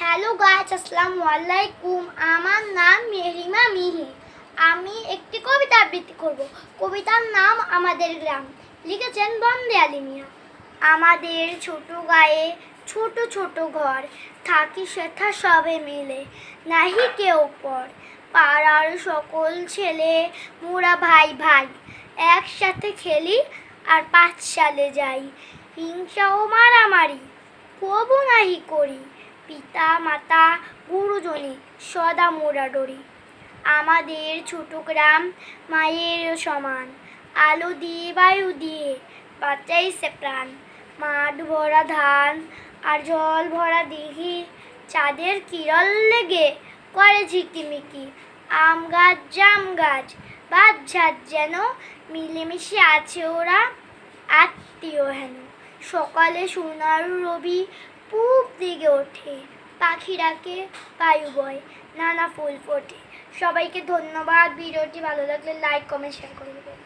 Hello গাছ আসসালামু আলাইকুম আমার নাম মেহরিমা মিহি। আমি একটি কবিতা আবৃত্তি করব। কবিতার নাম আমাদের গ্রাম। লিখেছেন বন্দে আলী মিয়া আমাদের ছোট গায়ে ছোট ছোট ঘর, থাকি সেথা সবে মিলে, নাহি কেউ পর। পাড়ার সকল ছেলে, মোরা ভাই ভাই, একসাথে খেলি আর পাঁচ সালে যাই। হিংসা ও মারামারি, কবু নাহি করি। পিতা মাতা গুরুজনী সদা মোরা ডরি আমাদের ছোট গ্রাম মায়ের সমান। আলো দিয়ে বায়ু দিয়ে বাঁচাইছে প্রাণ। মাঠ ভরা ধান আর জল ভরা দিঘি। চাঁদের কিরল লেগে করে ঝিকিমিকি। আম গাছ, জাম গাছ বাদ ঝাড় যেন মিলেমিশে আছে ওরা, আত্মীয় হেন। সকালে সোনার রবি পূব দিকে ওঠে। পাখিরাকে বায়ু বয়, নানা ফুল ফোটে। সবাইকে ধন্যবাদ। ভিডিওটি ভালো লাগলে লাইক কমেন্ট শেয়ার করে দেবেন।